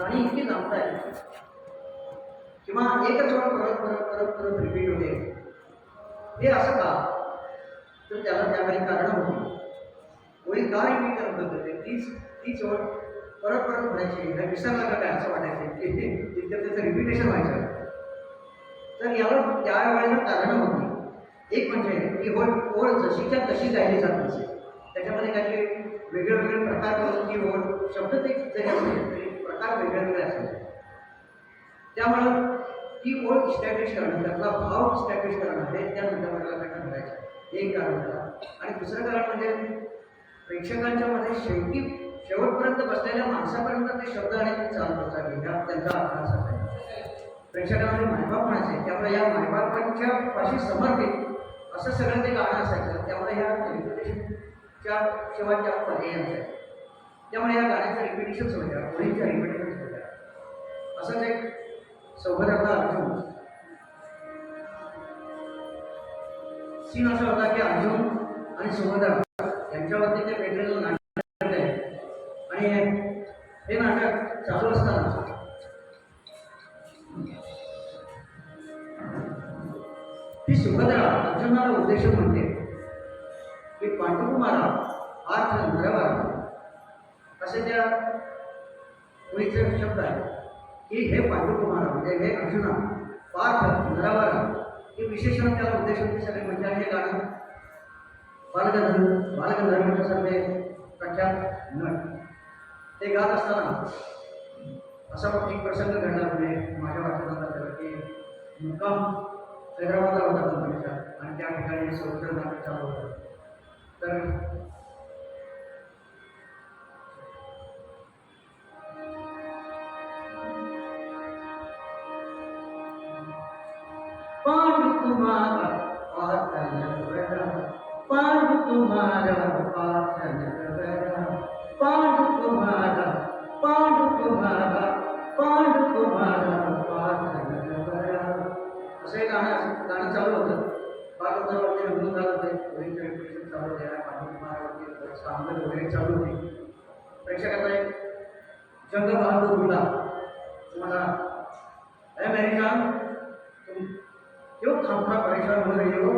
प्राणी इतकी जमतायत किंवा एकच वेळ परत परत परत परत रिपीट होते. हे असं का? तर त्याला त्यावेळी कारण होती. ओळी का रिपीट करत होते? तीच तीच ओळ परत परत म्हणायची. काय विसरला का काय असं वाटायचं? की तिथे त्याचं रिपिटेशन व्हायचं. तर याला त्यावेळेला कारण होती. एक म्हणजे ही ओळ ओळ जशीच्या तशी गायली जात असेल त्याच्यामध्ये काही वेगळे वेगळे प्रकार करून ती ओळ शब्द ते जरी असले प्रकार वेगळे वेगळे असायचे त्यामुळं ती ओळख इस्टॅब्लिश करणं त्यातला भाव इस्टॅब्लिश करणं हे त्या नंतर करायचं एक कारण त्याला आणि दुसरं कारण म्हणजे प्रेक्षकांच्या मध्ये शेवटी शेवटपर्यंत बसलेल्या माणसापर्यंत ते शब्द आणि ती चाल पोचावी ह्या त्यांचा अभ्यास आहे प्रेक्षकांमध्ये मायबाप म्हणायचे त्यामुळे या मायबापांच्या पाशी समर्पित असं सगळं ते गाणं असायचं. त्यामुळे ह्या रिपिटेशनच्या शेवटच्या पर्याय असायचं. त्यामुळे या गाण्याच्या रिपिटेशन्स होत्या ओळीच्या रिपिटेशन्स होत्या असंच एक सौभद्राचा अर्जुन सीन असा होता की अर्जुन आणि सुभद्रा यांच्यावरती ते पेटलेलं नाटक आहे. आणि हे नाटक चालू असताना ती सुभद्रा अर्जुनाला उद्देश म्हणते की पांडुकुमारा हा नरवारा असं त्या मुलीचे शब्द आहे की हे पांडुकुमारा म्हणजे हे अर्जुना पार्थ नरवारा हे विशेषण त्याला उद्देशून ते सगळे म्हणजे हे गाणं बालगंधर्व बालगंधर्वांच्या सारखे प्रख्यात नट. ते गात असताना असा एक प्रसंग घडला म्हणजे माझ्या वाचनात आलं की मुक्काम हैदराबादला होता कंपनीचा आणि त्या ठिकाणी संरक्षण चालू होतं. तर तुम्हारा पातन गरा पांडु तुम्हारा पातन गरा पांडु तुम्हारा पांडु तुम्हारा पांडु तुम्हारा पातन गरा असं गाणं गाणं चालू होतं बालगंधर्वरती रंगून झालं होते होळीचे रिपिटेशन चालू होते आणि पांडु सामने वगैरे चालू होते प्रेक्षकाचा एक जंग बहादूर बोला तुम्हाला अमेरिका क्यों खामखा परेशान हो रही हो,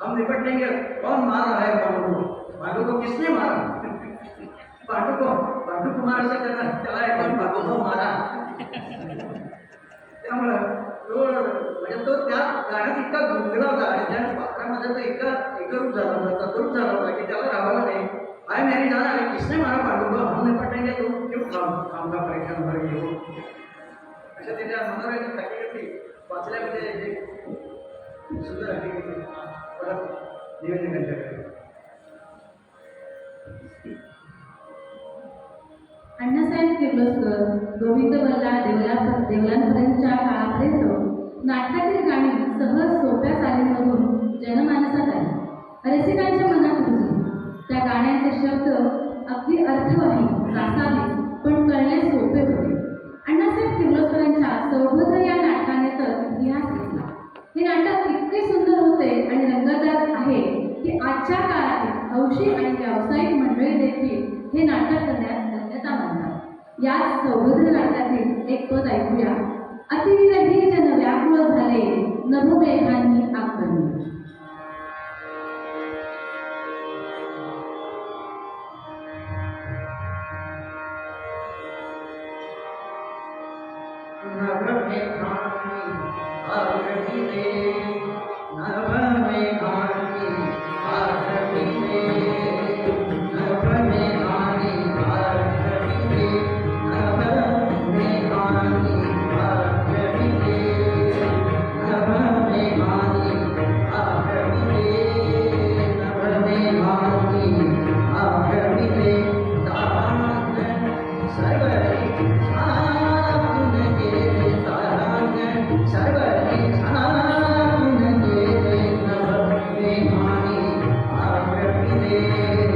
हम निपट लेंगे कौन मार रहा है पांडु को? पांडु को किसने मारा? पांडु को, पांडु कुमार से त्याला त्याला एक पांडु को मारा। त्यामुळं तो म्हणजे तो त्या गाण्यात इतका गुंगला होता आणि त्या पात्रामध्ये तो इतका एकरूप झाला होता तत्रूप झाला होता की त्याला राहावं नाही आय मेरी जान अरे किसने मारा पांडु को? हम निपट लेंगे तुम क्यों खाम खामखा परेशान हो रही हो। अशा त्याच्या मनोरंजन हकीकती वाचल्यामध्ये सुंदर परत निवेदन अण्णासाहेब किर्लोस्कर गोविंद बल्ला देवला देवलांपर्यंतच्या काळापर्यंत नाटकातील गाणी सहज सोप्या चालीमधून जनमानसात आली. रसिकांच्या मनात रुजली. त्या गाण्याचे शब्द अगदी अर्थवाही रासावे पण कळणे सोपे होते. अण्णासाहेब किर्लोस्करांच्या सौभद्र या नाटकाने इतिहास घेतला. हे नाटक इतके सुंदर होते आणि रंगतदार आहे की आजच्या काळात हौशी आणि व्यावसायिक मंडळी देखील हे नाटक करण्यात धन्यता मानतात याच सौभद्र नाटकातील एक पद ऐकूया. अतिविरही जन व्याकुळ झाले नभोमेघांनी आकरली नवमेघानि अग्निरे नवमेघानि Amen.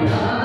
Yeah.